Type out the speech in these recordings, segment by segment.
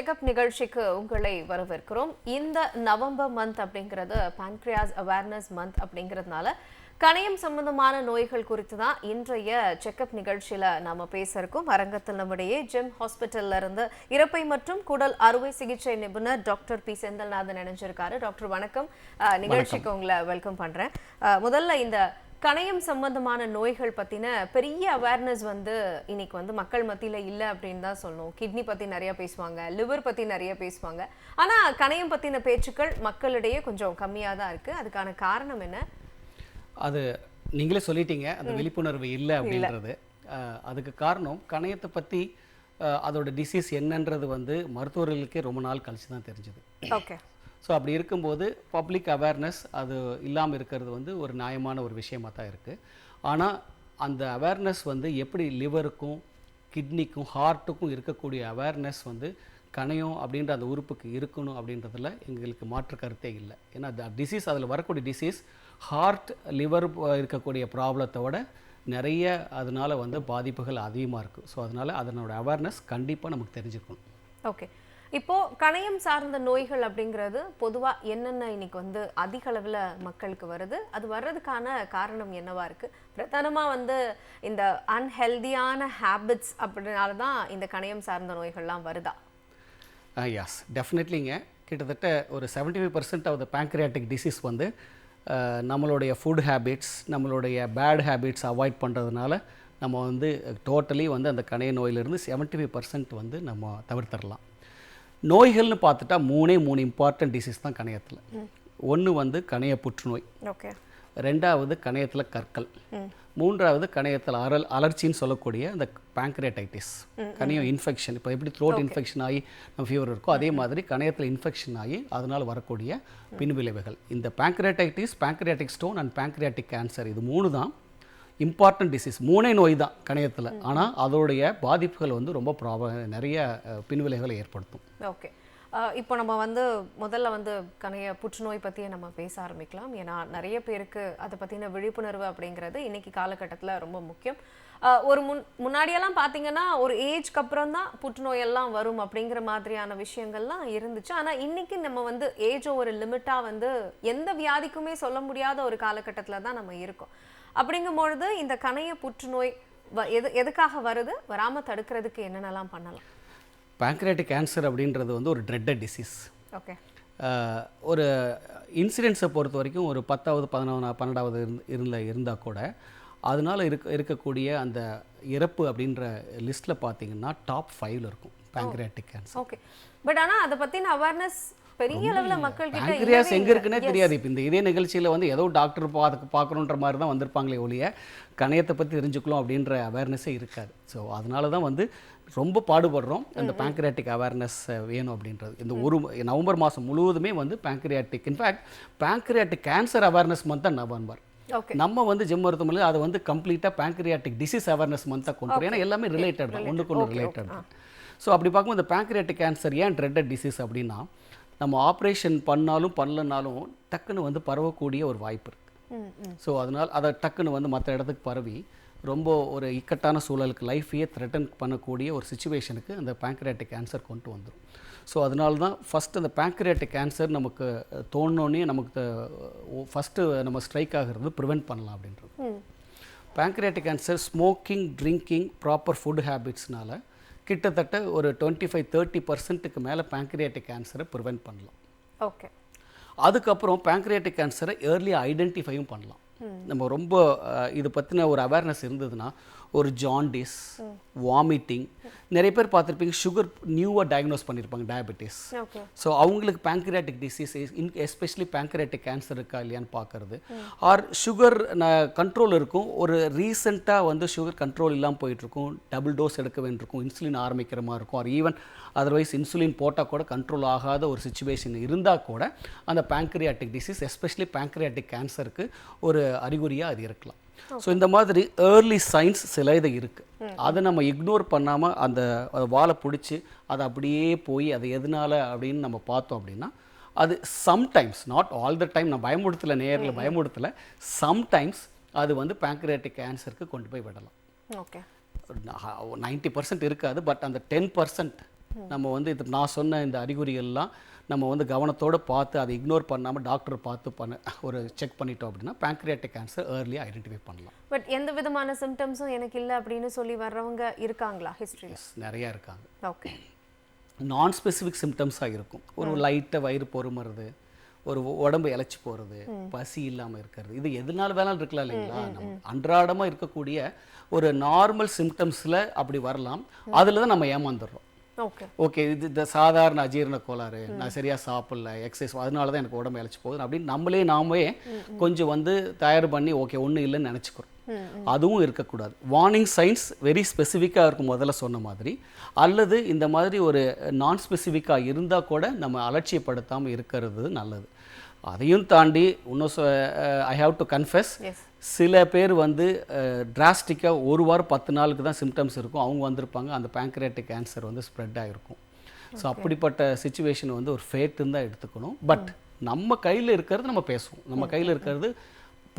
Checkup நிகழ்ச்சிக்கு உங்களை வரவேற்கிறோம். இந்த நவம்பர் மந்த் அப்படிங்கிறது பான்க்ரியாஸ் அவேர்னஸ் மந்த் அப்படிங்கிறதுனால கணையம் சம்பந்தமான நோய்கள் குறித்து தான் இன்றைய செக்அப் நிகழ்ச்சியில நாம பேச இருக்கோம் அரங்கத்தில் நம்முடைய ஜெம் ஹாஸ்பிட்டல்ல இருந்து இறப்பை மற்றும் குடல் அறுவை சிகிச்சை நிபுணர் டாக்டர் பி. செந்தில்நாதன் இணைஞ்சிருக்காரு. டாக்டர் வணக்கம். நிகழ்ச்சிக்கு உங்களை வெல்கம் பண்றேன். முதல்ல இந்த கணையம் சம்பந்தமான நோய்கள் பத்தின பெரிய அவேர்னஸ் வந்து இன்னைக்கு வந்து மக்கள் மத்தியில இல்ல அப்படின்னு தான் சொல்லணும். கிட்னி பத்தி நிறைய பேசுவாங்க லிவர் பத்தி நிறைய பேசுவாங்க. ஆனா கணையம் பத்தின பேச்சுக்கள் மக்களிடையே கொஞ்சம் கம்மியா தான் இருக்கு. அதுக்கான காரணம் என்ன? அது நீங்களே சொல்லிட்டீங்க. அந்த விழிப்புணர்வு இல்லை அப்படின்றது. அதுக்கு காரணம் கணையத்தை பற்றி அதோட டிசீஸ் என்னன்றது வந்து மருத்துவர்களுக்கே ரொம்ப நாள் கழிச்சு தான் தெரிஞ்சுது. ஓகே ஸோ அப்படி இருக்கும்போது பப்ளிக் அவேர்னஸ் அது இல்லாமல் இருக்கிறது வந்து ஒரு நியாயமான ஒரு விஷயமாக தான் இருக்குது ஆனால் அந்த அவேர்னஸ் வந்து எப்படி லிவருக்கும் கிட்னிக்கும் ஹார்ட்டுக்கும் இருக்கக்கூடிய அவேர்னஸ் வந்து கணையம் அப்படின்ற அந்த உறுப்புக்கு இருக்கணும் அப்படின்றதுல எங்களுக்கு மாற்று கருத்தே இல்லை. ஏன்னா டிசீஸ் அதில் வரக்கூடிய டிசீஸ் ஹார்ட் லிவர் இருக்கக்கூடிய ப்ராப்ளத்தோட நிறைய அதனால் வந்து பாதிப்புகள் அதிகமாக இருக்குது ஸோ அதனால் அதனோட அவேர்னஸ் கண்டிப்பாக நமக்கு தெரிஞ்சுக்கணும் ஓகே இப்போ கணையம் சார்ந்த நோய்கள் அப்படிங்கிறது பொதுவா என்னென்ன இன்னைக்கு வந்து அதிக அளவில் மக்களுக்கு வருது? அது வர்றதுக்கான காரணம் என்னவா இருக்கு? பிரதானமா வந்து இந்த அன்ஹெல்தியான ஹேபிட்ஸ் அப்படினால தான் இந்த கணையம் சார்ந்த நோய்கள்லாம் வருதா? எஸ் டெஃபினெட்லிங்க கிட்டத்தட்ட ஒரு 75% five percent of the pancreatic disease வந்து நம்மளுடைய ஃபுட் ஹேபிட்ஸ் நம்மளுடைய பேட் ஹேபிட்ஸ் அவாய்ட் பண்ணுறதுனால நம்ம வந்து டோட்டலி வந்து அந்த கணைய நோயிலிருந்து 75% ஃபைவ் பர்சன்ட் வந்து நம்ம தவிர்த்துடலாம். நோய்கள்னு பார்த்துட்டா மூணே மூணு இம்பார்ட்டன்ட் டிசீஸ் தான் கணையத்தில். ஒன்று வந்து கணைய புற்றுநோய். ஓகே. ரெண்டாவது கணையத்தில் கற்கள். மூன்றாவது கணையத்தில் அறல் அலர்ச்சின்னு சொல்லக்கூடிய அந்த பேங்க்ரேட்டைட்டிஸ் கணையம் இன்ஃபெக்ஷன் இப்போ எப்படி த்ரோட் இன்ஃபெக்ஷன் ஆகி நம்ம ஃபீவர் இருக்கோ அதே மாதிரி கணையத்தில் இன்ஃபெக்ஷன் ஆகி அதனால் வரக்கூடிய பின்விளைவுகள். இந்த pancreatitis pancreatic stone and pancreatic cancer இது மூணு தான். இம்பார்ட்டன்ட் டிசீஸ் மூணே நோய் தான் கணையத்தில். ஆனால் அதோடைய பாதிப்புகள் வந்து ரொம்ப ப்ராப நிறைய பின்விளைவுகளை ஏற்படுத்தும். ஓகே. இப்போ நம்ம வந்து முதல்ல வந்து கணைய புற்றுநோய் பற்றியே நம்ம பேச ஆரம்பிக்கலாம். ஏன்னா நிறைய பேருக்கு அதை பற்றின விழிப்புணர்வு அப்படிங்கிறது இன்னைக்கு காலகட்டத்தில் ரொம்ப முக்கியம். ஒரு முன் முன்னாடியெல்லாம் பார்த்தீங்கன்னா ஒரு ஏஜ்க்கு அப்புறம் தான் புற்றுநோய் எல்லாம் வரும் அப்படிங்கிற மாதிரியான விஷயங்கள்லாம் இருந்துச்சு. ஆனால் இன்னைக்கு நம்ம வந்து ஏஜ் ஒரு லிமிட்டாக வந்து எந்த வியாதிக்குமே சொல்ல முடியாத ஒரு காலகட்டத்தில் தான் நம்ம இருக்கோம். அப்படிங்கும்பொழுது இந்த கணைய புற்றுநோய் எது எதுக்காக வருது? வராமல் தடுக்கிறதுக்கு என்னென்னலாம் பண்ணலாம்? பேங்க்ரியாட்டிக் கேன்சர் அப்படின்றது வந்து ஒரு ட்ரெட்டட் டிசீஸ் ஓகே ஒரு இன்சிடென்ட்ஸை பொறுத்த வரைக்கும் ஒரு பத்தாவது பதினொன்று பன்னெண்டாவது இருந்து இருந்த இருந்தால் கூட அதனால் இருக்க இருக்கக்கூடிய அந்த இறப்பு அப்படின்ற லிஸ்ட்டில் பார்த்தீங்கன்னா டாப் ஃபைவ்ல இருக்கும் பேங்க்ரியாட்டிக் கேன்சர் ஓகே பட் ஆனா அத பத்தின அவேர்னஸ் பெரிய அளவுல மக்கள் பேங்க்ரியாஸ் எங்கே இருக்குன்னே தெரியாது. இப்போ இந்த இதே நிகழ்ச்சியில் வந்து ஏதோ டாக்டர் பார்க்க பார்க்கணுன்ற மாதிரி தான் வந்திருப்பாங்களே ஒழிய கணையத்தை பற்றி தெரிஞ்சுக்கலாம் அப்படின்ற அவேர்னஸே இருக்காது. ஸோ அதனால தான் வந்து ரொம்ப பாடுபடுறோம். அந்த பேங்க்ரியாட்டிக் அவேர்னஸ் வேணும் அப்படின்றது. இந்த ஒரு நவம்பர் மாதம் முழுவதுமே வந்து pancreatic in fact pancreatic cancer awareness month தான் நவம்பர். நம்ம வந்து ஜிம் மருத்துவமனையில் அதை வந்து கம்ப்ளீட்டாக பேங்க்ரியாட்டிக் டிசீஸ் அவேர்னஸ் மந்தாக கொண்டு வரோம் ஏன்னா எல்லாமே ரிலேட்டட் தான். ஒன்றுக்கு ஒன்று ரிலேட்டட் தான். ஸோ அப்படி பார்க்கும்போது இந்த பேங்க்ரியாட்டிக் கேன்சர் ஏன் ட்ரெட்டட் டிசீஸ் அப்படின்னா நம்ம ஆப்ரேஷன் பண்ணாலும் பண்ணலனாலும் டக்குன்னு வந்து பரவக்கூடிய ஒரு வாய்ப்பு இருக்குது ஸோ அதனால் அதை டக்குன்னு வந்து மற்ற இடத்துக்கு பரவி ரொம்ப ஒரு இக்கட்டான சூழலுக்கு லைஃபையே த்ரெட்டன் பண்ணக்கூடிய ஒரு சுச்சுவேஷனுக்கு அந்த பேங்க்ரியாட்டிக் கேன்சர் கொண்டு வந்துடும் ஸோ அதனால தான் ஃபஸ்ட் அந்த பேங்க்ரியாட்டிக் கேன்சர் நமக்கு தோணுனோடனே நமக்கு ஃபஸ்ட்டு நம்ம ஸ்ட்ரைக் ஆகிறது ப்ரிவெண்ட் பண்ணலாம் அப்படின்றது. Pancreatic cancer smoking drinking proper food ஹேபிட்ஸ்னால கிட்டத்தட்ட ஒரு டுவெண்ட்டி ஃபைவ் தேர்ட்டி பர்சன்ட்டுக்கு மேலே பேங்க்ரியாட்டிக் கேன்சரை ப்ரிவெண்ட் பண்ணலாம். ஓகே. அதுக்கப்புறம் பேங்க்ரியாட்டிக் கேன்சரை ஏர்லி ஐடென்டிஃபையும் பண்ணலாம். நம்ம ரொம்ப இது பற்றின ஒரு அவேர்னஸ் இருந்ததுன்னா ஒரு ஜாண்டிஸ் வாமிட்டிங் நிறைய பேர் பார்த்துருப்பீங்க சுகர் நியூவாக டயக்னோஸ் பண்ணியிருப்பாங்க டயபெட்டிஸ் ஸோ அவங்களுக்கு pancreatic disease in especially pancreatic cancer இருக்கா இல்லையான்னு பார்க்கறது. ஆர் சுகர் கண்ட்ரோல் இருக்கும். ஒரு ரீசெண்டாக வந்து சுகர் கண்ட்ரோல் இல்லாமல் போயிட்டுருக்கும். டபுள் டோஸ் எடுக்க வேண்டியிருக்கும். இன்சுலின் ஆரம்பிக்கிற மாதிரி இருக்கும். ஆர் ஈவன் அதர்வைஸ் இன்சுலின் போட்டால் கூட கண்ட்ரோல் ஆகாத ஒரு சுச்சுவேஷன் இருந்தால் கூட அந்த பேங்க்ரியாட்டிக் டிசீஸ் எஸ்பெஷலி பேங்க்ரியாட்டிக் கேன்சருக்கு ஒரு அறிகுறியாக அது இருக்கலாம். ஸோ இந்த மாதிரி ஏர்லி சைன்ஸ் சில இது இருக்குது அதை நம்ம இக்னோர் பண்ணாமல் அந்த வாழை பிடிச்சி அதை அப்படியே போய் அது எதனால அப்படின்னு நம்ம பார்த்தோம் அப்படின்னா அது sometimes not all the time நான் பயமுடுத்தலை நேரில் பயமுடுத்தலை சம்டைம்ஸ் அது வந்து பேங்க்ரியாட்டிக் கேன்சருக்கு கொண்டு போய் விடலாம். ஓகே. நைன்ட்டி பர்சன்ட் இருக்காது பட் அந்த டென் பர்சன்ட் நம்ம வந்து இது நான் சொன்ன இந்த அறிகுறிகள்லாம் நம்ம வந்து கவனத்தோட பார்த்து அதை இக்னோர் பண்ணாமல் டாக்டர் பார்த்து பண்ண ஒரு செக் பண்ணிட்டோம் அப்படின்னா pancreatic கேன்சர் ஏர்லியாக ஐடென்டிஃபை பண்ணலாம். பட் எந்த விதமான சிம்டம்ஸும் எனக்கு இல்லை அப்படின்னு சொல்லி வர்றவங்க இருக்காங்களா Yes, நிறையா இருக்காங்க. ஓகே நான் ஸ்பெசிஃபிக் சிம்டம்ஸாக இருக்கும். ஒரு லைட்டாக வயிறு பொறுமறது ஒரு உடம்பு இழைச்சி போகிறது பசி இல்லாமல் இருக்கிறது. இது எதனால வேணாலும் இருக்கலாம் இல்லைங்களா? நம்ம அன்றாடமாக இருக்கக்கூடிய ஒரு நார்மல் சிம்டம்ஸில் அப்படி வரலாம். அதில் தான் நம்ம ஏமாந்துடுறோம். ஓகே இது இந்த சாதாரண அஜீரண கோளாறு. நான் சரியா சாப்பிடல எக்ஸசைஸ் அதனால தான் எனக்கு உடம்பு இழைச்சி போகுது அப்படின்னு நம்மளே நாமே கொஞ்சம் வந்து தயார் பண்ணி ஓகே ஒன்றும் இல்லைன்னு நினச்சிக்கிறோம். அதுவும் இருக்கக்கூடாது. வார்னிங் சைன்ஸ் வெரி ஸ்பெசிஃபிக்காக இருக்கும் முதல்ல சொன்ன மாதிரி. அல்லது இந்த மாதிரி ஒரு நான் ஸ்பெசிஃபிக்காக இருந்தால் கூட நம்ம அலட்சியப்படுத்தாமல் இருக்கிறது நல்லது. அதையும் தாண்டி இன்னும் ஐ ஹாவ் டு கன்ஃபெஸ் சில பேர் வந்து டிராஸ்டிக்காக ஒரு வாரம் பத்து நாளுக்கு தான் சிம்டம்ஸ் இருக்கும். அவங்க வந்திருப்பாங்க. அந்த pancreatic கேன்சர் வந்து ஸ்ப்ரெட் ஆகிருக்கும் ஸோ அப்படிப்பட்ட சுச்சுவேஷன் வந்து ஒரு ஃபேட்டுன்னு தான் எடுத்துக்கணும். பட் நம்ம கையில் இருக்கிறது நம்ம பேசுவோம். நம்ம கையில் இருக்கிறது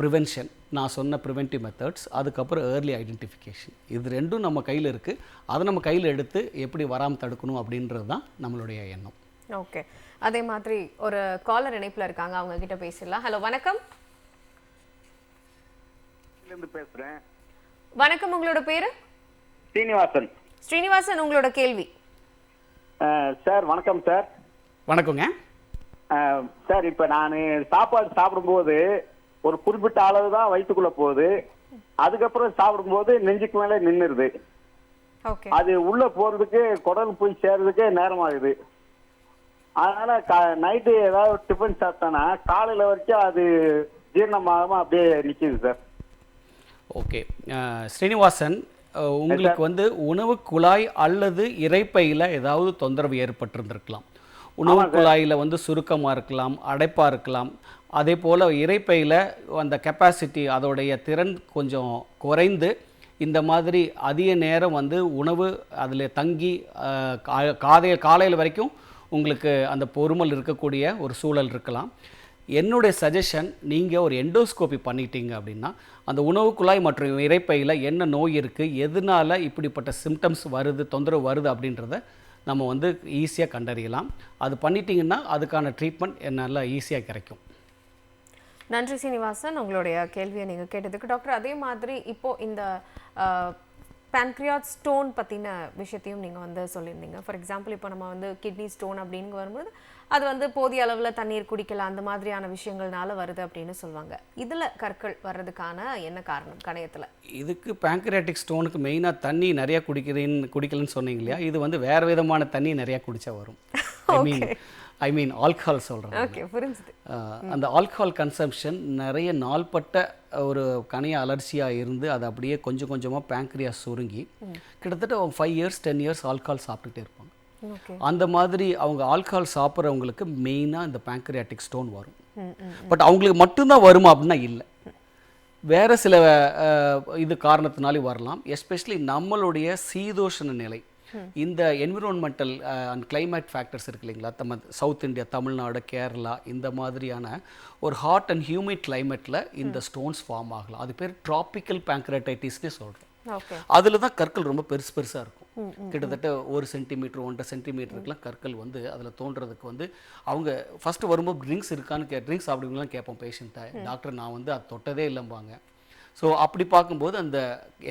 ப்ரிவென்ஷன் நான் சொன்ன ப்ரிவென்டிவ் மெத்தட்ஸ் அதுக்கப்புறம் ஏர்லி ஐடென்டிஃபிகேஷன் இது ரெண்டும் நம்ம கையில் இருக்குது அதை நம்ம கையில் எடுத்து எப்படி வராமல் தடுக்கணும் அப்படின்றது தான் நம்மளுடைய எண்ணம். ஓகே அதே மாதிரி ஒரு காலர் இணைப்புல இருக்காங்க. அவங்க கிட்ட பேசிடலாம். ஹலோ வணக்கம். இருந்து பேசுறேன். வணக்கம் உங்களோட பேரு? சீனிவாசன் ஸ்ரீனிவாசன் உங்களோட கேள்வி. சார் வணக்கம் சார். வணக்கங்க. சார் இப்ப நான் சாப்பாடு சாப்பிடும்போது ஒரு குறிப்பிட்ட அளவு தான் வயிற்றுக்குள்ள போகுது. அதுக்கப்புறம் சாப்பிடும்போது நெஞ்சுக்கு மேல நின்னுருது. ஓகே. அது உள்ள போறதுக்கு குடல் போய் சேர்றதுக்கு நேரம் ஆகுது அதனால நைட்டு ஏதாவது டிஃபன் சாப்பிட்டேன்னா காலையில வரைக்கும் அது ஜீரணமாகாம அப்படியே நிக்குது சார். ஓகே. ஸ்ரீனிவாசன் உங்களுக்கு வந்து உணவு குழாய் அல்லது இரைப்பையில் ஏதாவது தொந்தரவு ஏற்பட்டிருந்திருக்கலாம். உணவு குழாயில் வந்து சுருக்கமாக இருக்கலாம் அடைப்பாக இருக்கலாம். அதே போல் இரைப்பையில் அந்த கெப்பாசிட்டி அதோடைய திறன் கொஞ்சம் குறைந்து இந்த மாதிரி அதிக நேரம் வந்து உணவு அதில் தங்கி அஹ், கா- காதை காலையில் வரைக்கும் உங்களுக்கு அந்த பொறுமல் இருக்கக்கூடிய ஒரு சூழல் இருக்கலாம். என்னுடைய சஜஷன் நீங்கள் ஒரு எண்டோஸ்கோபி பண்ணிட்டீங்க அப்படின்னா அந்த உணவு குழாய் மற்றும் இரைப்பையில் என்ன நோய் இருக்குது எதனால இப்படிப்பட்ட சிம்டம்ஸ் வருது தொந்தரவு வருது அப்படின்றத நம்ம வந்து ஈஸியாக கண்டறியலாம். அது பண்ணிட்டீங்கன்னா அதுக்கான ட்ரீட்மெண்ட் நல்லா ஈஸியாக கிடைக்கும். நன்றி சீனிவாசன். உங்களுடைய கேள்வியை நீங்கள் கேட்டதுக்கு டாக்டர் அதே மாதிரி இப்போ இந்த பேன்க்ரியாட் ஸ்டோன் பற்றின விஷயத்தையும் நீங்கள் வந்து சொல்லியிருந்தீங்க. ஃபார் எக்ஸாம்பிள் இப்போ நம்ம வந்து கிட்னி ஸ்டோன் அப்படின்னு வரும்போது அது வந்து போதிய அளவுல தண்ணீர் குடிக்கலாம் அந்த மாதிரியான விஷயங்கள்னால வருது அப்படின்னு சொல்லுவாங்க. இதுல கற்கள் வர்றதுக்கான என்ன காரணம் கணையத்துல? இதுக்கு pancreatic ஸ்டோனுக்கு மெயினாக தண்ணி நிறையா குடிக்கிறேன்னு குடிக்கலன்னு சொன்னீங்க இல்லையா? இது வந்து வேறு விதமான தண்ணி நிறையா குடிச்சா வரும். ஐ மீன் ஐ மீன் ஆல்கஹால் சொல்கிறேன் ஓகே புரிஞ்சுது. அந்த ஆல்கஹால் கன்சம்ஷன் நிறைய நாள்பட்ட ஒரு கணைய அலர்ச்சியாக இருந்து அது அப்படியே கொஞ்சம் கொஞ்சமாக பேங்க்ரியாஸ் சுருங்கி கிட்டத்தட்ட five years ten years alcohol சாப்பிட்டுட்டே இருப்பாங்க. அந்த மாதிரி அவங்க ஆல்கஹால் சாப்பிட்றவங்களுக்கு மெயினாக இந்த pancreatic ஸ்டோன் வரும். பட் அவங்களுக்கு மட்டும்தான் வருமா அப்படின்னா இல்லை. வேறு சில இது காரணத்தினாலே வரலாம். எஸ்பெஷலி நம்மளுடைய சீதோஷண நிலை. இந்த என்விரான்மெண்டல் அண்ட் climate ஃபேக்டர்ஸ் இருக்கு இல்லைங்களா? நம்ம சவுத் இந்தியா தமிழ்நாடு கேரளா இந்த மாதிரியான ஒரு ஹாட் அண்ட் ஹியூமிட் கிளைமேட்டில் இந்த ஸ்டோன்ஸ் ஃபார்ம் ஆகலாம். அது பேர் ட்ராபிக்கல் பேங்க்ரடைட்டிஸ்னே சொல்கிறோம் அதில் தான் கற்கள் ரொம்ப பெருசு பெருசாக இருக்கும். கிட்டத்தட்ட ஒரு சென்டிமீட்டர் ஒன்றரை சென்டிமீட்டருக்குலாம் கற்கள் வந்து அதில் தோன்றதுக்கு வந்து அவங்க ஃபஸ்ட்டு வரும்போது ட்ரிங்க்ஸ் இருக்கான்னு கே ட்ரிங்க்ஸ் சாப்பிடுவீங்களாம் கேட்போம் பேஷண்ட்டை டாக்டர் நான் வந்து அது தொட்டதே இல்லைம்பாங்க. ஸோ அப்படி பார்க்கும்போது அந்த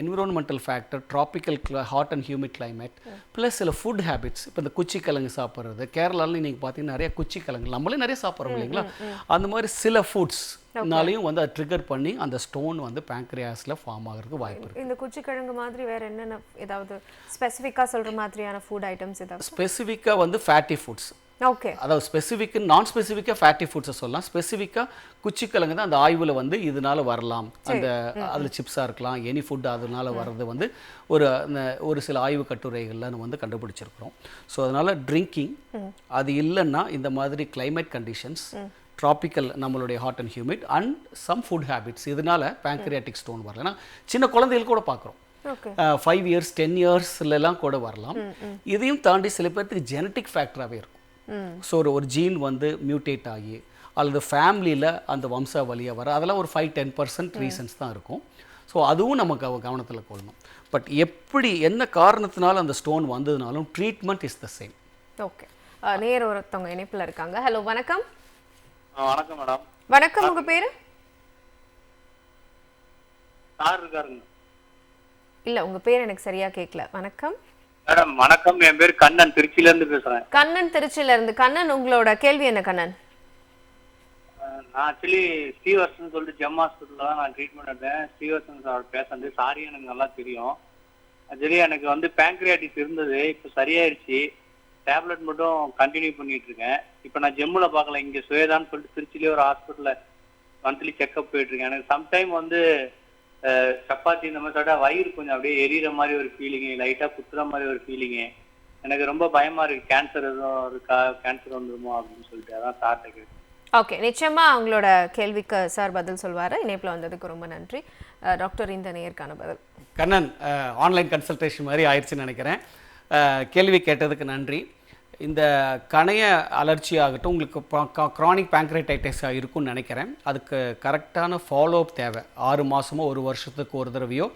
environmental factor tropical hot and humid climate plus சில ஃபுட் ஹேபிட்ஸ் இப்போ இந்த குச்சி கிழங்கு சாப்பிட்றது கேரளாவில் நீங்கள் பார்த்தீங்கன்னா நிறைய குச்சி கிழங்கு நம்மளே நிறைய சாப்பிட்றோம் இல்லைங்களா? அந்த மாதிரி சில ஃபுட்ஸ்னாலையும் வந்து அதை ட்ரிகர் பண்ணி அந்த ஸ்டோன் வந்து பேங்க்ரியாஸில் ஃபார்ம் ஆகிறதுக்கு வாய்ப்பு இருக்கு. இந்த குச்சிக்கிழங்கு மாதிரி வேற என்னென்ன ஏதாவது ஸ்பெசிஃபிக்கா சொல்ற மாதிரியான ஃபுட் ஐட்டம்ஸ் ஏதாவது? ஸ்பெசிஃபிக்காக வந்து ஃபேட்டி ஃபுட்ஸ் ஓகே அதாவது ஸ்பெசிஃபிக் நான் ஸ்பெசிஃபிக்காக ஃபேட்டி ஃபுட்ஸை சொல்லலாம். ஸ்பெசிஃபிக்காக குச்சிக்கிழங்கு தான் அந்த ஆய்வில் வந்து இதனால வரலாம். அந்த அதில் சிப்ஸாக இருக்கலாம் எனி ஃபுட் அதனால வர்றது வந்து ஒரு அந்த ஒரு சில ஆய்வு கட்டுரைகள்ல நம்ம வந்து கண்டுபிடிச்சிருக்கிறோம். ஸோ அதனால் ட்ரிங்கிங் அது இல்லைன்னா இந்த மாதிரி climate கண்டிஷன்ஸ் ட்ராபிக்கல் நம்மளுடைய hot and humid and some food habits இதனால pancreatic ஸ்டோன் வரலாம் ஏன்னா சின்ன குழந்தைகள் கூட பார்க்குறோம். ஃபைவ் இயர்ஸ் டென் இயர்ஸ்லாம் கூட வரலாம். இதையும் தாண்டி சில பேர்த்துக்கு ஜெனட்டிக் ஃபேக்டராகவே இருக்கும். ஸோ ஒரு ஒரு ஜீன் வந்து மியூட்டேட் ஆகி அல்லது ஃபேமிலியில் அந்த வம்சாவளியாக வர அதெல்லாம் ஒரு ஃபைவ் டென் பர்சன்ட் ரீசன்ஸ் தான் இருக்கும். ஸோ அதுவும் நம்ம கவ கவனத்தில் கொள்ளணும். பட் எப்படி என்ன காரணத்தினால அந்த stone வந்ததுனாலும் treatment is the same okay நேர் ஒருத்தவங்க இணைப்புல இருக்காங்க. ஹலோ வணக்கம். வணக்கம் மேடம். வணக்கம் உங்க பேரு? சார் இருக்காருங்க. இல்ல உங்க பேர் எனக்கு சரியா கேட்கல வணக்கம். மேடம் வணக்கம். என் பேர் கண்ணன். திருச்சியில இருந்து பேசுறேன். கண்ணன் திருச்சியில இருந்து. கண்ணன் உங்களோட கேள்வி என்ன கண்ணன்? நான் ஆக்சுவலி ஸ்ரீவர்ஷன் சொல்லிட்டு ஜெம் ஹாஸ்பிட்டலில் தான் நான் ட்ரீட்மெண்ட் எடுத்தேன். ஸ்ரீவர்ஷன் சார் பேசுறது சாரி எனக்கு நல்லா தெரியும். ஆக்சுவலி எனக்கு வந்து பேங்க்ரியாட்டிஸ் இருந்தது இப்போ சரியாயிருச்சு. டேப்லெட் மட்டும் கண்டினியூ பண்ணிட்டு இருக்கேன். இப்போ நான் ஜெம்மில் பார்க்கல இங்கே சுவேதான்னு சொல்லிட்டு திருச்சிலேயே ஒரு ஹாஸ்பிட்டல்ல மந்த்லி செக்அப் போயிட்டு இருக்கேன். எனக்கு சம்டைம் வந்து சப்பாத்தி இந்த மாதிரி சாப்பிட்டா வயிறு கொஞ்சம் அப்படியே எரியற மாதிரி ஒரு ஃபீலிங்கு லைட்டாக குத்துற மாதிரி ஒரு ஃபீலிங்கு எனக்கு ரொம்ப பயமா இருக்கு. கேன்சர் எதுவும் இருக்கா? கேன்சர் வந்துருமோ அப்படின்னு சொல்லிட்டு. அதான் சார்ட்ட கேட்டு ஓகே நிச்சயமாக அவங்களோட கேள்விக்கு சார் பதில் சொல்வார். இணைப்பில் வந்ததுக்கு ரொம்ப நன்றி. டாக்டர் இந்த நேயருக்கான பதில். கண்ணன் ஆன்லைன் கன்சல்டேஷன் மாதிரி ஆயிடுச்சுன்னு நினைக்கிறேன். கேள்வி கேட்டதுக்கு நன்றி. இந்த கணைய அலர்ச்சி ஆகட்டும் உங்களுக்கு க்ரானிக் பேங்க்ரைட்டைட்டிஸாக இருக்கும்னு நினைக்கிறேன். அதுக்கு கரெக்டான ஃபாலோ அப் தேவை. ஆறு மாதமோ ஒரு வருஷத்துக்கு ஒரு தடவையோ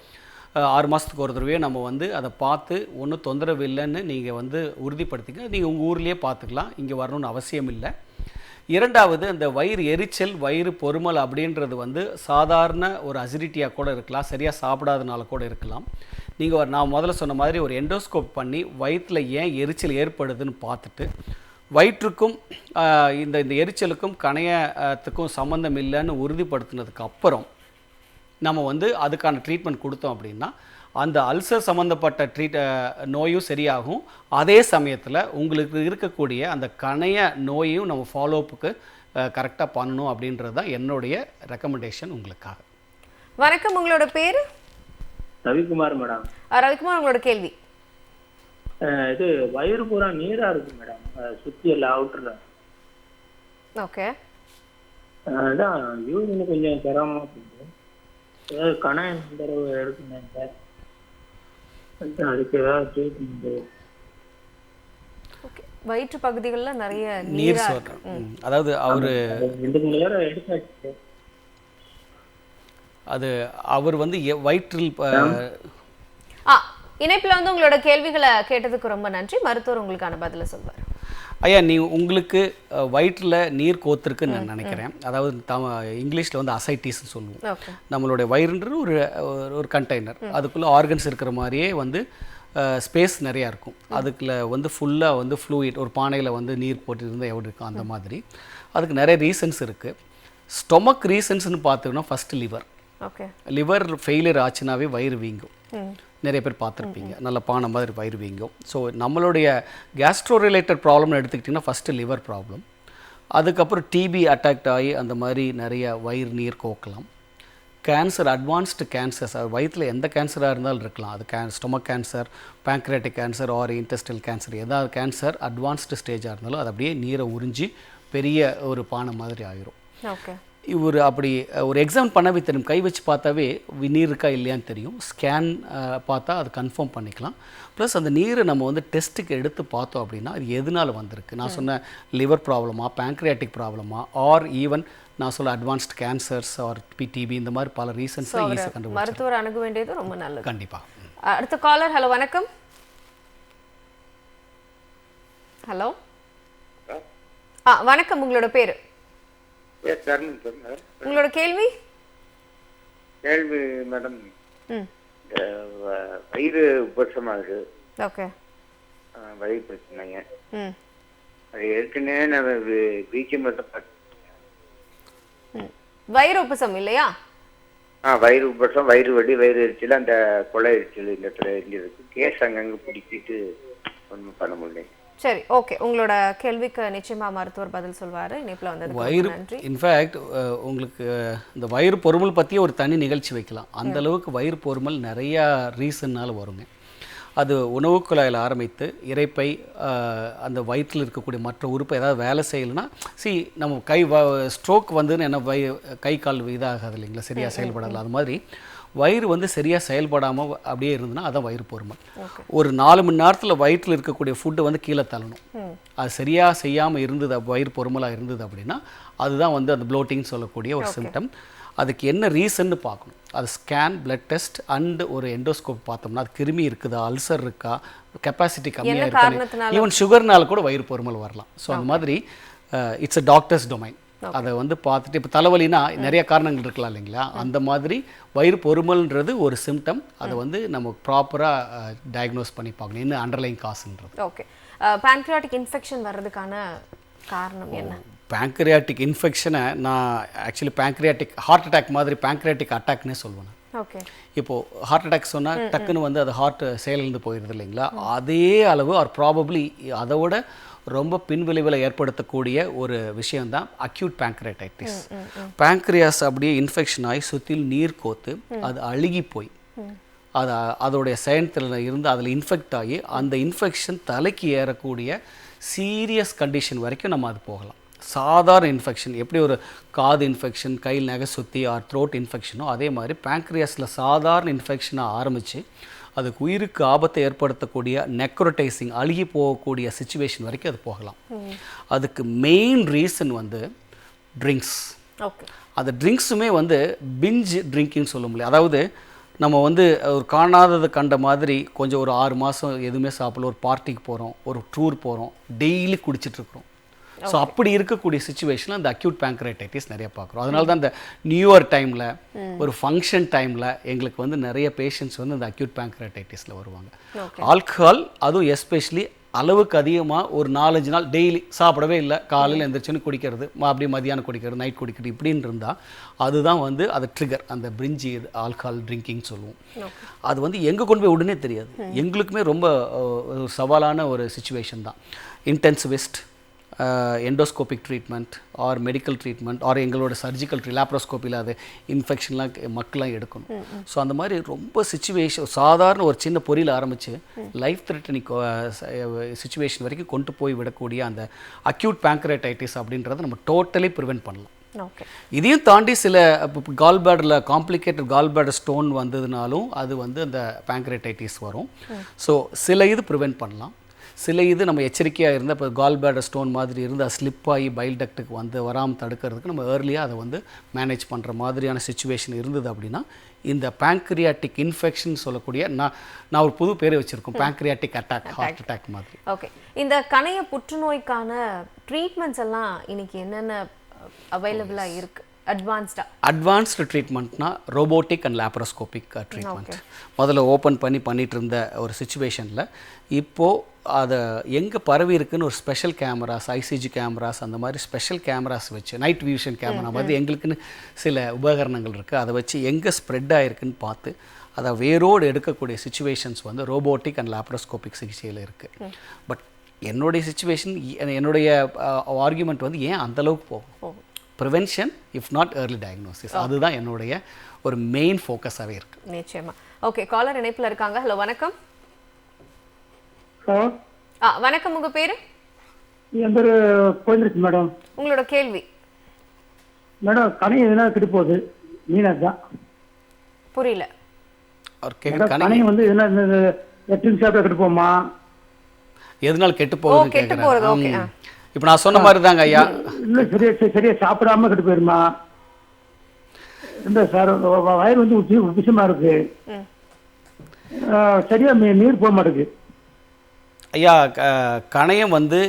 ஆறு மாதத்துக்கு ஒரு தடவையோ நம்ம வந்து அதை பார்த்து ஒன்றும் தொந்தரவு இல்லைன்னு நீங்கள் வந்து உறுதிப்படுத்திக்க நீங்கள் உங்கள் ஊர்லேயே பார்த்துக்கலாம். இங்கே வரணும்னு அவசியம் இல்லை. இரண்டாவது இந்த வயிறு எரிச்சல் வயிறு பொறுமல் அப்படின்றது வந்து சாதாரண ஒரு அசிடிட்டியாக கூட இருக்கலாம் சரியாக சாப்பிடாதனால கூட இருக்கலாம். நீங்கள் நான் முதல்ல சொன்ன மாதிரி ஒரு எண்டோஸ்கோப் பண்ணி வயிற்றில் ஏன் எரிச்சல் ஏற்படுதுன்னு பார்த்துட்டு வயிற்றுக்கும் இந்த இந்த எரிச்சலுக்கும் கணையத்துக்கும் சம்மந்தம் இல்லைன்னு உறுதிப்படுத்தினதுக்கு அப்புறம் நம்ம வந்து அதுக்கான ட்ரீட்மெண்ட் கொடுத்தோம் அப்படின்னா அந்த அல்சர் சம்மந்தப்பட்ட ட்ரீட் நோயும் சரியாகும். அதே சமயத்தில் உங்களுக்கு இருக்கக்கூடிய அந்த கணைய நோயையும் நம்ம ஃபாலோஅப்புக்கு கரெக்டாக பண்ணணும் அப்படின்றது தான் என்னுடைய ரெக்கமெண்டேஷன் உங்களுக்காக. வணக்கம் உங்களோட பேரு? ரவிக்குமார் மேடம். ரவிக்குமார் உங்களோட கேள்வி. அஹ் இது வயிறு பூரா நீரா இருக்கு மேடம் சுத்தி எல்லாம் அவுட்டர்ல ஓகே. அதான் யூரின் கொஞ்சம் சிரமமா போகுது. ஏதாவது கணம் தடவை எடுக்கணும் சார்? அதுக்கு ஏதாவது ட்ரீட்மெண்ட் ஓகே வயிற்று பகுதிகளில் நிறைய நீர் அதாவது அவர் அது அவர் வந்து வயிற்றில் இணைப்புல வந்து உங்களோட கேள்விகளை கேட்டதுக்கு ரொம்ப நன்றி. மருத்துவர் உங்களுக்கான பதில சொல்வார். ஐயா நீ உங்களுக்கு வயிற்றில் நீர் கோத்திருக்குன்னு நான் நினைக்கிறேன். அதாவது தம இங்கிலீஷில் வந்து அசைட்டிஸ்ன்னு சொல்லுவோம். நம்மளுடைய வயிறுன்றது ஒரு ஒரு- கண்டெய்னர் அதுக்குள்ளே ஆர்கன்ஸ் இருக்கிற மாதிரியே வந்து ஸ்பேஸ் நிறையா இருக்கும். அதுக்குள்ள வந்து ஃபுல்லாக வந்து ஃப்ளூயிட் ஒரு பானையில் வந்து நீர் போட்டு இருந்தால் எவ்வளோ இருக்கும் அந்த மாதிரி. அதுக்கு நிறைய ரீசன்ஸ் இருக்குது ஸ்டொமக் ரீசன்ஸ்னு பார்த்தோம்னா first liver okay. Liver failure ஆச்சுனாவே வயிறு வீங்கும். நிறைய பேர் பார்த்துருப்பீங்க. நல்ல பானை மாதிரி வயிறு வீங்கும். ஸோ நம்மளுடைய கேஸ்ட்ரோ ரிலேட்டட் ப்ராப்ளம்னு எடுத்துக்கிட்டிங்கன்னா ஃபஸ்ட்டு லிவர் ப்ராப்ளம் அதுக்கப்புறம் டிபி அட்டாக்ட் ஆகி அந்த மாதிரி நிறைய வயிறு நீர் கோக்கலாம். கேன்சர் அட்வான்ஸ்டு கேன்சர்ஸ் அது வயிற்றில் எந்த கேன்சராக இருந்தாலும் இருக்கலாம். அது can stomach cancer pancreatic cancer or intestinal cancer ஏதாவது கேன்சர் அட்வான்ஸ்டு ஸ்டேஜாக இருந்தாலும் அது அப்படியே நீரை உறிஞ்சி பெரிய ஒரு பானை மாதிரி ஆயிரும். ஓகே இவர் அப்படி ஒரு எக்ஸாம் பண்ணவே தெரியும். கை வச்சு பார்த்தாவே நீர் இருக்கா இல்லையான்னு தெரியும். ஸ்கேன் பார்த்தா அது கன்ஃபார்ம் பண்ணிக்கலாம். ப்ளஸ் அந்த நீரை நம்ம வந்து டெஸ்ட்டுக்கு எடுத்து பார்த்தோம் அப்படின்னா அது எதனால வந்திருக்கு? நான் சொன்ன லிவர் ப்ராப்ளமா பேங்க்ரியாட்டிக் ப்ராப்ளமா ஆர் ஈவன் நான் சொல்ல அட்வான்ஸ்ட் கேன்சர்ஸ் ஆர் பிடிபி இந்த மாதிரி பல ரீசன்ஸை ஈஸியாக கண்டுபிடிச்சோம் மருத்துவர் அணுக வேண்டியது ரொம்ப நல்லது. கண்டிப்பாக அடுத்த காலர் ஹலோ வணக்கம். ஹலோ ஆ வணக்கம் உங்களோட பேரு. எஸ் தருண் சார் உங்களோட கேள்வி? கேள்வி மேடம் வயிறு உபசமாகுது ஓகே. வயிறு பிரச்சனைங்க. அது ஏற்கனவே நான் பீச்சம் மட்டும் பார்த்தேன் ம். வயிறு உப்புசம் இல்லையா? ஆ வயிறு உபசம் வயிறு வலி வயிறு எரிச்சல் அந்த கொலை எரிச்சல் இந்த இடத்துல இருந்துருக்கு கேஸ் அங்கங்கே பிடிச்சிட்டு ஒன்றும் பண்ண முடியல. சரி ஓகே உங்களோட கேள்விக்கு நிச்சயமா மருத்துவர் பதில் சொல்வாரு. இணைப்புல வந்ததுக்கு வயிறு இன்ஃபேக்ட் உங்களுக்கு இந்த வயிறு பொறுமல் பற்றி ஒரு தனி நிகழ்ச்சி வைக்கலாம். அந்த அளவுக்கு வயிறு பொறுமல் நிறையா ரீசன்னால் வருங்க. அது உணவு குழாயில் ஆரம்பித்து இரைப்பை அஹ், அந்த வயிற்றில் இருக்கக்கூடிய மற்ற உறுப்பு ஏதாவது வேலை செய்யலைன்னா சி நம்ம கை ஸ்ட்ரோக் வந்துன்னு என்ன வய கை கால் இதாகாது இல்லைங்களா? சரியாக செயல்படலை. அது மாதிரி வயிறு வந்து சரியாக செயல்படாமல் அப்படியே இருந்ததுன்னா அதான் வயிறு பொறுமல் ஒரு நாலு மணி நேரத்தில் வயிற்றில் இருக்கக்கூடிய ஃபுட்டு வந்து கீழே தள்ளணும். அது சரியாக செய்யாமல் இருந்தது வயிறு பொறுமலாக இருந்தது அப்படின்னா அதுதான் வந்து அந்த ப்ளோட்டிங் சொல்லக்கூடிய ஒரு சிம்டம் அதுக்கு என்ன ரீசன்னு பார்க்கணும். அது ஸ்கேன் பிளட் டெஸ்ட் அண்ட் ஒரு எண்டோஸ்கோப் பார்த்தோம்னா அது கிருமி இருக்குதா அல்சர் இருக்கா கெப்பாசிட்டி கம்மியாக இருக்கா? ஈவன் சுகர்னால கூட வயிறு பொறுமல் வரலாம். ஸோ அந்த மாதிரி இட்ஸ் அ டாக்டர்ஸ் டொமைன் அதை வந்து பார்த்துட்டு இப்போ தலைவலினா நிறைய காரணங்கள் இருக்கலாம் இல்லைங்களா? அந்த மாதிரி வயிறு பொறுமல்ன்றது ஒரு சிம்டம் அதை வந்து நம்ம ப்ராப்பராக டயக்னோஸ் பண்ணி பார்க்கணும். என்ன அண்டர்லைன் காசுன்றது ஓகே பேன்க்ரியாட்டிக் இன்ஃபெக்ஷன் வர்றதுக்கான காரணம் என்ன? பேங்க்ரியாட்டிக் இன்ஃபெக்ஷனை நான் ஆக்சுவலி பேங்க்ரியாட்டிக் ஹார்ட் அட்டாக் மாதிரி பேங்க்ரியாட்டிக் அட்டாக்னே சொல்லுவேன் ஓகே இப்போது ஹார்ட் அட்டாக் சொன்னால் டக்குன்னு வந்து அது ஹார்ட் செயலிழந்து போயிடுது இல்லைங்களா? அதே அளவு ஆர் ப்ராபப்ளி அதை விட ரொம்ப பின்விளைவில் ஏற்படுத்தக்கூடிய ஒரு விஷயம்தான் அக்யூட் பேங்க்ரேட்டைட்டிஸ் பேங்க்ரியாஸ் அப்படியே இன்ஃபெக்ஷன் ஆகி சுற்றில் நீர் கோத்து அது அழுகி போய் அது அதோடைய செயல்திறனில் இருந்து அதில் இன்ஃபெக்ட் ஆகி அந்த இன்ஃபெக்ஷன் தலைக்கு ஏறக்கூடிய சீரியஸ் கண்டிஷன் வரைக்கும் நம்ம அது போகலாம். சாதாரண இன்ஃபெக்ஷன் எப்படி ஒரு காது இன்ஃபெக்ஷன் கையில் நகை சுற்றி ஆர் த்ரோட் இன்ஃபெக்ஷனோ அதே மாதிரி பேங்க்ரியாஸில் சாதாரண இன்ஃபெக்ஷனாக ஆரம்பித்து அதுக்கு உயிருக்கு ஆபத்தை ஏற்படுத்தக்கூடிய நெக்ரோடைசிங் அழுகி போகக்கூடிய சுச்சுவேஷன் வரைக்கும் அது போகலாம். அதுக்கு மெயின் ரீசன் வந்து ட்ரிங்க்ஸ் அந்த ட்ரிங்க்ஸுமே வந்து பிஞ்ச் ட்ரிங்கிங்னு சொல்ல முடியாது அதாவது நம்ம வந்து ஒரு காணாததை கண்ட மாதிரி கொஞ்சம் ஒரு ஆறு மாதம் எதுவுமே சாப்பிடல ஒரு பார்ட்டிக்கு போகிறோம் ஒரு டூர் போகிறோம் டெய்லி குடிச்சிட்ருக்குறோம் ஸோ அப்படி இருக்கக்கூடிய சுச்சுவேஷனில் அந்த அக்யூட் பேங்க்ரைட்டைட்டிஸ் நிறைய பார்க்குறோம். அதனால தான் இந்த நியூ இயர் டைமில் ஒரு ஃபங்க்ஷன் டைமில் எங்களுக்கு வந்து நிறைய பேஷண்ட்ஸ் வந்து அந்த அக்யூட் பேங்க்ரைட்டைட்டிஸில் வருவாங்க. ஆல்கஹால் அதுவும் எஸ்பெஷலி அளவுக்கு அதிகமாக ஒரு நாலஞ்சு நாள் டெய்லி சாப்பிடவே இல்லை. காலையில் எந்திரிச்சோன்னு குடிக்கிறது ம- அப்படியே மதியானம் குடிக்கிறது நைட் குடிக்கிறது இப்படின்னு இருந்தால் அதுதான் வந்து அது ட்ரிகர் அந்த பிரிஞ்சி ஆல்கஹால் ட்ரிங்கிங் சொல்லுவோம். அது வந்து எங்கே கொண்டு போய் உடனே தெரியாது. எங்களுக்குமே ரொம்ப சவாலான ஒரு சுச்சுவேஷன் தான். Intensivist endoscopic treatment or medical treatment or எங்களோட சர்ஜிக்கல் லேப்ரோஸ்கோப்பியில் அது இன்ஃபெக்ஷன்லாம் மக்கள்லாம் எடுக்கணும். ஸோ அந்த மாதிரி ரொம்ப சுச்சுவேஷன் சாதாரண ஒரு சின்ன பொறியில் ஆரம்பித்து லைஃப் த்ரெட்டனிக் சுச்சுவேஷன் வரைக்கும் கொண்டு போய் விடக்கூடிய அந்த அக்யூட் பேங்க்ரைட்டைட்டிஸ் அப்படின்றத நம்ம டோட்டலி ப்ரிவென்ட் பண்ணலாம். ஓகே இதையும் தாண்டி சில கால் பேடரில் காம்ப்ளிகேட்டட் கால் ஸ்டோன் வந்ததுனாலும் அது வந்து அந்த பேங்க்ரைட்டைட்டிஸ் வரும். ஸோ சில இது ப்ரிவென்ட் பண்ணலாம். சில இது நம்ம எச்சரிக்கையாக இருந்தால் இப்போ கால் பேடர் ஸ்டோன் மாதிரி இருந்து அது ஸ்லிப் ஆகி பைல் டக்ட்டுக்கு வந்து வராமல் தடுக்கிறதுக்கு நம்ம ஏர்லியாக அதை வந்து மேனேஜ் பண்ணுற மாதிரியான சுச்சுவேஷன் இருந்தது அப்படின்னா இந்த பேங்க்ரியாட்டிக் இன்ஃபெக்ஷன் சொல்லக்கூடிய நான் நான் ஒரு புது பேரை வச்சுருக்கோம் பேங்க்ரியாட்டிக் அட்டாக் ஹார்ட் அட்டாக் மாதிரி. ஓகே இந்த கணைய புற்றுநோய்க்கான ட்ரீட்மெண்ட்ஸ் எல்லாம் இன்னைக்கு என்னென்ன அவைலபிளா இருக்கு? அட்வான்ஸ்டா அட்வான்ஸ்டு ட்ரீட்மெண்ட்னா ரோபோட்டிக் அண்ட் லேப்ரோஸ்கோபிக் ட்ரீட்மெண்ட் முதல்ல ஓப்பன் பண்ணி பண்ணிட்டு இருந்த ஒரு சுச்சுவேஷனில் இப்போது அதை எங்கே பரவி இருக்குன்னு ஒரு ஸ்பெஷல் கேமராஸ் ஐசிஜி கேமராஸ் அந்த மாதிரி ஸ்பெஷல் கேமராஸ் வச்சு நைட் வியூஷன் கேமரா மாதிரி எங்களுக்குன்னு சில உபகரணங்கள் இருக்குது அதை வச்சு எங்கே ஸ்ப்ரெட் ஆகிருக்குன்னு பார்த்து அதை வேரோடு எடுக்கக்கூடிய சுச்சுவேஷன்ஸ் வந்து ரோபோட்டிக் அண்ட் லேப்ரோஸ்கோபிக் சிகிச்சையில் இருக்குது பட் என்னுடைய சுச்சுவேஷன் என்னுடைய ஆர்குமெண்ட் வந்து ஏன் அந்தளவுக்கு போகும்? Prevention if not early diagnosis அதுதான் என்னுடைய ஒரு மெயின் ஃபோக்கஸாகவே இருக்குது நிச்சயமா. ஓகே காலர் இணைப்புல இருக்காங்க. ஹலோ வணக்கம். ஹலோ. ஆ வணக்கம். உங்க பேரு? என் பேர் கோயிலிருக்கு மேடம். உங்களோட கேள்வி. மேடம் கணி எதுனா கெட்டு போகுது? மீனாக தான். புரியல. அவர் கணி வந்து எதுனா இந்த எட்டு சாப்பிட்டா கெட்டு போமா எதனால் கெட்டு ஓ, போகுதுன்னு கெட்டு போறது, கேட்குறேன் இப்போ நான் சொன்ன மாதிரி தாங்க ஐயா. இல்லை சரியா சரி- சரியா சாப்பிடாம கெட்டு போயிருமா? இல்லை சார் வ- வ- வயிறு வந்து உச்சி உப்பிசமா இருக்கு. ஆ, சரியா நீர் போக மாட்டேங்குது. ஐயா க- கணையம் வந்து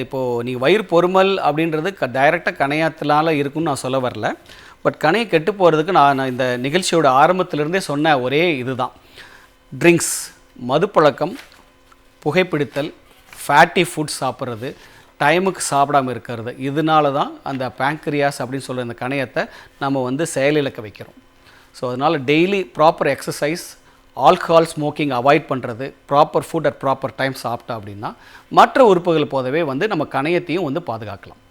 இப்போது நீங்கள் வயிறு பொறுமல் அப்படின்றது க டைரெக்டாக கணையத்தினால இருக்குன்னு நான் சொல்ல வரல. பட் கணையம் கெட்டு போகிறதுக்கு நான் இந்த நிகழ்ச்சியோட ஆரம்பத்திலிருந்தே சொன்ன ஒரே இதுதான். ட்ரிங்க்ஸ் மதுப்பழக்கம் புகைப்பிடித்தல் ஃபேட்டி ஃபுட் சாப்பிட்றது டைமுக்கு சாப்பிடாம இருக்கிறது. இதனால தான் அந்த பேங்க்ரியாஸ் அப்படின்னு சொல்கிற அந்த கணையத்தை நம்ம வந்து செயலிழக்க வைக்கிறோம். ஸோ அதனால் daily proper exercise alcohol smoking avoid பண்ணுறது proper food at proper time சாப்பிட்டோம் அப்படின்னா மற்ற உறுப்புகள் போலவே வந்து நம்ம கணையத்தையும் வந்து பாதுகாக்கலாம்.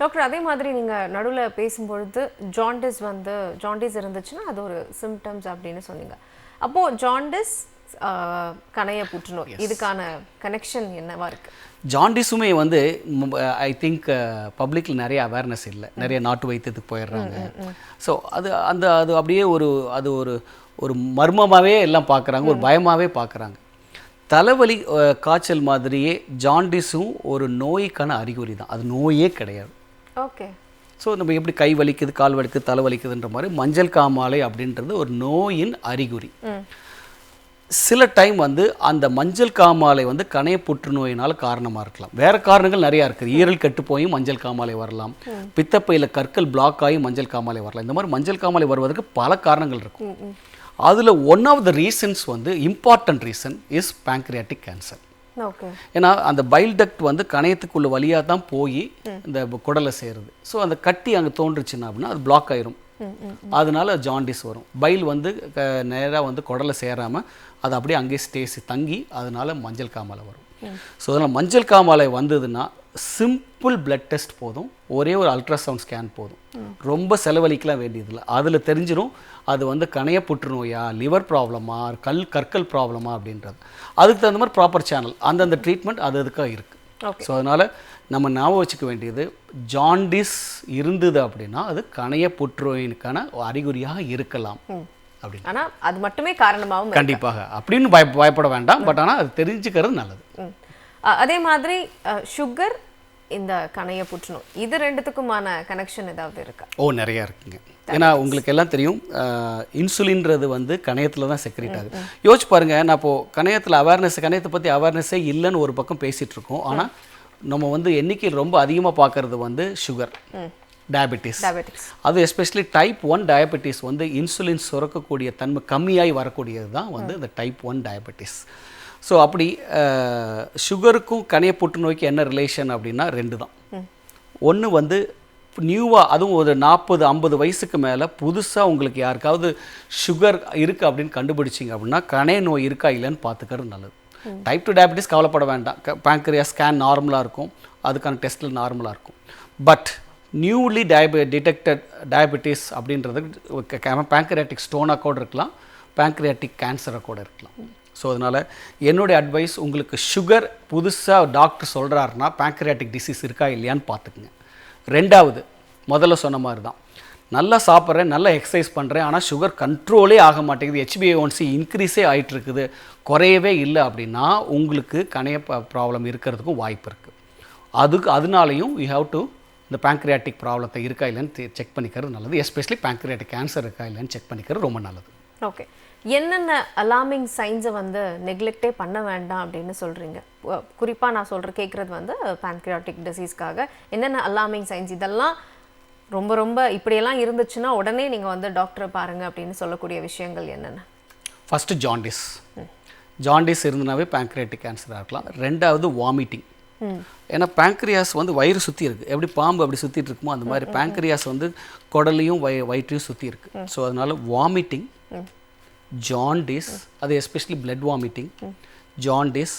டாக்டர் அதே மாதிரி நீங்க நடுவுல பேசும்பொழுது ஜாண்டிஸ் வந்து ஜாண்டிஸ் இருந்துச்சுன்னா அது ஒரு சிம்டம்ஸ் அப்படின்னு சொன்னீங்க. அப்போ ஜாண்டிஸ் கணைய புற்றுநோய் இதுக்கான கனெக்ஷன் என்னவா இருக்கு? ஜாண்டிஸுமே வந்து ஐ திங்க் பப்ளிக்கில் நிறைய அவேர்னஸ் இல்லை. நிறைய நாட்டு வைத்தியத்துக்கு போயிடுறாங்க. ஸோ அது அந்த அது அப்படியே ஒரு அது ஒரு ஒரு மர்மமாகவே எல்லாம் பார்க்குறாங்க ஒரு பயமாகவே பார்க்குறாங்க தலைவலி காய்ச்சல் மாதிரியே ஜாண்டிஸும் ஒரு நோய்க்கான அறிகுறி தான். அது நோயே கிடையாது. ஓகே. ஸோ நம்ம எப்படி கை வலிக்குது கால் வலிக்குது தலை வலிக்குதுன்ற மாதிரி மஞ்சள் காமாலை அப்படின்றது ஒரு நோயின் அறிகுறி. சில டைம் வந்து அந்த மஞ்சள் காமாலை வந்து கணைய புற்றுநோயினால காரணமாக இருக்கலாம். வேற காரணங்கள் நிறையா இருக்குது. ஈரல் கெட்டு மஞ்சள் காமாலை வரலாம். பித்தப்பையில் கற்கள் பிளாக் ஆகி மஞ்சள் காமாலை வரலாம். இந்த மாதிரி மஞ்சள் காமாலை வருவதற்கு பல காரணங்கள் இருக்கும். அதில் ஒன் ஆஃப் த ரீசன்ஸ் வந்து important reason is pancreatic cancer ஏன்னா அந்த பைல் டக்ட் வந்து கணையத்துக்குள்ள வழியாக தான் போய் இந்த குடலை சேருது. ஸோ அந்த கட்டி அங்கே தோன்றுச்சுன்னா அப்படின்னா அது பிளாக் ஆயிரும். அதனால ஜாண்டிஸ் வரும். பைல் வந்து நேராக வந்து குடலை சேராமல் அது அப்படியே அங்கேயே ஸ்டேஸ் தங்கி அதனால மஞ்சள் காமாலை வரும். ஸோ அதனால் மஞ்சள் காமாலை வந்ததுன்னா சிம்பிள் பிளட் டெஸ்ட் போதும். ஒரே ஒரு அல்ட்ராசவுண்ட் ஸ்கேன் போதும். ரொம்ப செலவழிக்கலாம் வேண்டியதில்லை. அதில் தெரிஞ்சிடும் அது வந்து கணைய புற்றுநோயா லிவர் ப்ராப்ளமா கல் கற்கள் ப்ராப்ளமா அப்படின்றது. அதுக்கு தகுந்த மாதிரி ப்ராப்பர் சேனல் அந்தந்த ட்ரீட்மெண்ட் அது அதுக்காக இருக்குது ஸோ அதனால் நம்ம ஞாபகம் வச்சுக்க வேண்டியது ஜாண்டிஸ் இருந்தது அப்படின்னா அது கணைய புற்றுநோயினுக்கான அறிகுறியாக இருக்கலாம். அப்படின்னு ஆனா அது மட்டுமே காரணமாகவும். கண்டிப்பாக. அப்படின்னு பய பயப்பட வேண்டாம். பட் ஆனால் அது தெரிஞ்சுக்கிறது நல்லது. அதே மாதிரி சுகர் இந்த கணைய புற்றுநோய். இது ரெண்டுத்துக்குமான கனெக்ஷன் ஏதாவது இருக்கா? ஓ நிறையா இருக்குங்க. ஏன்னா உங்களுக்கு எல்லாம் தெரியும் இன்சுலின்றது வந்து கணையத்தில் தான் செக்ரேட் ஆகுது. யோசிச்சு பாருங்க நான் இப்போ கணையத்தில் அவேர்னஸ் கணையத்தை பற்றி அவேர்னஸே இல்லைன்னு ஒரு பக்கம் பேசிட்டு இருக்கோம். ஆனால் நம்ம வந்து எண்ணிக்கையில் ரொம்ப அதிகமாக பார்க்கறது வந்து சுகர் டயபெட்டிஸ் அது எஸ்பெஷலி டைப் ஒன் டயபெட்டிஸ் வந்து இன்சுலின் சுரக்கக்கூடிய தன்மை கம்மியாகி வரக்கூடியது தான் வந்து இந்த டைப் ஒன் டயபெட்டிஸ் ஸோ அப்படி சுகருக்கும் கணைய புற்றுநோய்க்கு என்ன ரிலேஷன் அப்படின்னா ரெண்டு தான். ஒன்று வந்து நியூவாக அதுவும் ஒரு நாற்பது ஐம்பது வயசுக்கு மேலே புதுசாக உங்களுக்கு யாருக்காவது சுகர் இருக்குது அப்படின்னு கண்டுபிடிச்சிங்க அப்படின்னா கணைய நோய் இருக்கா இல்லைன்னு பார்த்துக்கிறது நல்லது. டைப் டூ டயபெட்டிஸ் கவலைப்பட வேண்டாம். பேங்க்ரியா ஸ்கேன் நார்மலாக இருக்கும். அதுக்கான டெஸ்ட்டில் நார்மலாக இருக்கும். பட் நியூலி டயபெ டிடெக்டட் டயபெட்டிஸ் அப்படின்றது பேங்க்ரியாட்டிக் ஸ்டோனாக கூட இருக்கலாம். பேங்க்ரியாட்டிக் கேன்சராக கூட இருக்கலாம். ஸோ அதனால் என்னுடைய அட்வைஸ் உங்களுக்கு சுகர் புதுசாக டாக்டர் சொல்கிறாருன்னா பேங்க்ரியாட்டிக் டிசீஸ் இருக்கா இல்லையான்னு பார்த்துக்குங்க. ரெண்டாவது முதல்ல சொன்ன மாதிரி தான் நல்லா சாப்பிட்றேன் நல்லா எக்ஸசைஸ் பண்ணுறேன் ஆனால் சுகர் கண்ட்ரோலே ஆக மாட்டேங்குது. ஹெச்பிஏஒன்சி இன்க்ரீஸே ஆகிட்டு இருக்குது குறையவே இல்லை அப்படின்னா உங்களுக்கு கணைய ப்ராப்ளம் இருக்கிறதுக்கும் வாய்ப்பு இருக்குது அதுக்கு அதனாலையும் யூ ஹாவ் டு இந்த பேங்க்ரியாட்டிக் ப்ராப்ளத்தை இருக்கா இல்லைன்னு செக் பண்ணிக்கிறது நல்லது. எஸ்பெஷலி பேங்க்ரியாட்டிக் கேன்சர் இருக்கா இல்லைன்னு செக் பண்ணிக்கிறது ரொம்ப நல்லது. ஓகே என்னென்ன அலார்மிங் சைன்ஸை வந்து நெக்லெக்டே பண்ண வேண்டாம் அப்படின்னு சொல்கிறீங்க குறிப்பாக நான் சொல்கிற கேட்குறது வந்து pancreatic டிசீஸ்க்காக என்னென்ன அலார்மிங் சைன்ஸ் இதெல்லாம் ரொம்ப ரொம்ப இப்படியெல்லாம் இருந்துச்சுன்னா உடனே நீங்கள் வந்து டாக்டரை பாருங்க அப்படின்னு சொல்லக்கூடிய விஷயங்கள் என்னென்ன? ஃபஸ்ட்டு ஜாண்டிஸ் ஜாண்டிஸ் இருந்தனாவே பேங்க்ரியாட்டிக் கேன்சராக இருக்கலாம். ரெண்டாவது வாமிட்டிங் ஏன்னா பேங்க்ரியாஸ் வந்து வயிறு சுற்றி இருக்குது எப்படி பாம்பு அப்படி சுற்றிட்டு இருக்குமோ அந்த மாதிரி பேங்க்ரியாஸ் வந்து குடலையும் வய வயிற்றையும் சுற்றி இருக்கு. ஸோ அதனால வாமிட்டிங் ஜாண்டிஸ் அது especially blood vomiting jaundice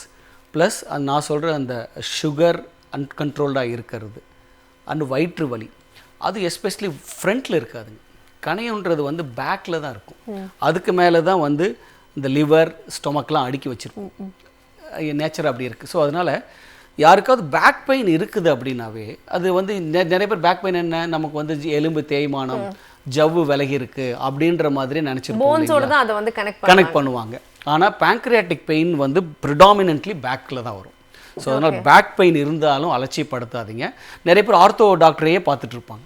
plus நான் சொல்கிற அந்த சுகர் அன்கண்ட்ரோல்டாக இருக்கிறது. அண்ட் வயிற்று வலி. அது எஸ்பெஷலி ஃப்ரண்ட்டில் இருக்காதுங்க. கணையன்றது வந்து பேக்கில் தான் இருக்கும். அதுக்கு மேலே தான் வந்து இந்த லிவர் ஸ்டொமக்லாம் அடுக்கி வச்சிருக்கும். நேச்சர் அப்படி இருக்குது ஸோ அதனால் யாருக்காவது பேக் பெயின் இருக்குது அப்படின்னாவே அது வந்து நிறைய பேர் பேக் பெயின் என்ன? நமக்கு வந்து எலும்பு தேய்மானம் ஜவ்வு விலகி இருக்கு அப்படின்ற மாதிரி நினச்சிருப்போம் கனெக்ட் கனெக்ட் பண்ணுவாங்க. ஆனால் பேங்க்ரியாட்டிக் பெயின் வந்து ப்ரிடாமினென்ட்லி பேக்கில் தான் வரும். ஸோ அதனால் பேக் பெயின் இருந்தாலும் அலட்சியப்படுத்தாதீங்க. நிறைய பேர் ஆர்த்தோ டாக்டரையே பார்த்துட்டு இருப்பாங்க.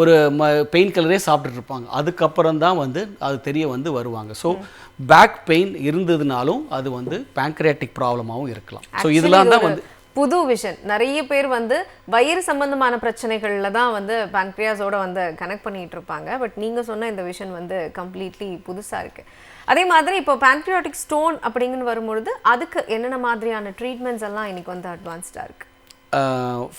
ஒரு ம பெயின் கில்லரே சாப்பிட்டுட்டு இருப்பாங்க. அதுக்கப்புறம் தான் வந்து அது தெரிய வந்து வருவாங்க. ஸோ பேக் பெயின் இருந்ததுனாலும் அது வந்து பேங்க்ரியாட்டிக் ப்ராப்ளமாகவும் இருக்கலாம். ஸோ இதெல்லாம் இது தான் வந்து புது விஷன் நிறைய பேர் வந்து வயிறு சம்பந்தமான பிரச்சனைகளில் தான் வந்து pancreas-ஓட வந்து கனெக்ட் பண்ணிகிட்டு இருப்பாங்க. பட் நீங்கள் சொன்ன இந்த விஷன் வந்து கம்ப்ளீட்லி புதுசாக இருக்குது அதே மாதிரி இப்போ pancreatic ஸ்டோன் அப்படிங்கன்னு வரும்பொழுது அதுக்கு என்னென்ன மாதிரியான ட்ரீட்மெண்ட்ஸ் எல்லாம் இன்னைக்கு வந்து அட்வான்ஸ்டாக இருக்குது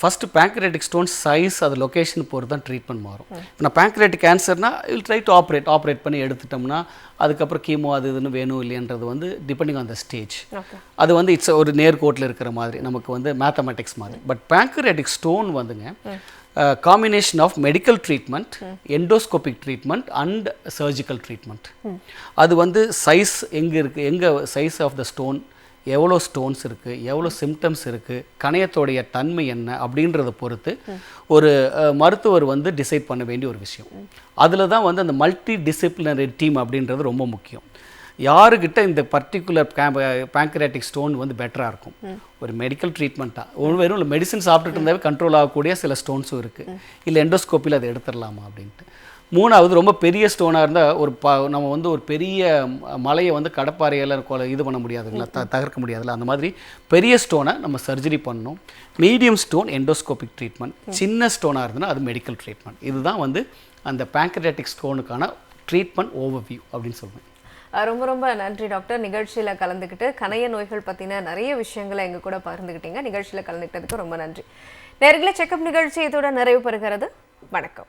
ஃபஸ்ட்டு பேங்க்ரேட்டிக் ஸ்டோன் சைஸ் அது லொகேஷன் பொறுத்து தான் ட்ரீட்மெண்ட் மாறும். இப்போ நான் pancreatic கேன்சர்னா will try to operate operate பண்ணி எடுத்துட்டோம்னா அதுக்கப்புறம் கீமோ அது இதுன்னு வேணும் இல்லைன்றது வந்து டிபெண்டிங் ஆன் த ஸ்டேஜ் அது வந்து இட்ஸ் ஒரு நேர்கோட்டில் இருக்கிற மாதிரி நமக்கு வந்து மேத்தமெட்டிக்ஸ் மாதிரி. பட் பேங்க்ரேட்டிக் ஸ்டோன் வந்துங்க combination of medical treatment endoscopic treatment and surgical treatment அது வந்து சைஸ் எங்கே இருக்குது எங்கே சைஸ் ஆஃப் த ஸ்டோன் எவ்வளோ ஸ்டோன்ஸ் இருக்குது எவ்வளோ சிம்டம்ஸ் இருக்குது கணையத்தோடைய தன்மை என்ன அப்படின்றத பொறுத்து ஒரு மருத்துவர் வந்து டிசைட் பண்ண வேண்டிய ஒரு விஷயம். அதில் தான் வந்து அந்த மல்டி டிசிப்ளினரி டீம் அப்படின்றது ரொம்ப முக்கியம். யாருக்கிட்ட இந்த பர்டிகுலர் பேங்க்ரேட்டிக் ஸ்டோன் வந்து பெட்டராக இருக்கும்? ஒரு மெடிக்கல் ட்ரீட்மெண்ட்டாக ஒரு வெறும் மெடிசன் சாப்பிட்டுட்டு இருந்தாவே கண்ட்ரோல் ஆகக்கூடிய சில ஸ்டோன்ஸும் இருக்குது இல்லை எண்டோஸ்கோப்பியில் அதை எடுத்துடலாமா அப்படின்ட்டு. மூணாவது ரொம்ப பெரிய ஸ்டோனாக இருந்தால் ஒரு ப நம்ம வந்து ஒரு பெரிய மலையை வந்து கடப்பாறையால் கொலை இது பண்ண முடியாதுங்களா? த தகர்க்க முடியாதுல்ல? அந்த மாதிரி பெரிய ஸ்டோனை நம்ம சர்ஜரி பண்ணணும். மீடியம் ஸ்டோன் எண்டோஸ்கோபிக் ட்ரீட்மெண்ட் சின்ன ஸ்டோனாக இருந்ததுன்னா அது மெடிக்கல் ட்ரீட்மெண்ட் இதுதான் வந்து அந்த பேங்க்ரேட்டிக் ஸ்டோனுக்கான ட்ரீட்மெண்ட் ஓவர்வியூ அப்படின்னு சொல்லுவேன். ரொம்ப ரொம்ப நன்றி டாக்டர். நிகழ்ச்சியில் கலந்துக்கிட்டு கணைய நோய்கள் பற்றின நிறைய விஷயங்களை எங்கள் கூட பகிர்ந்துக்கிட்டீங்க. நிகழ்ச்சியில் கலந்துக்கிட்டதுக்கு ரொம்ப நன்றி. நேர்களை செக்கப் நிகழ்ச்சி இதோட நிறைவு பெறுகிறது. வணக்கம்.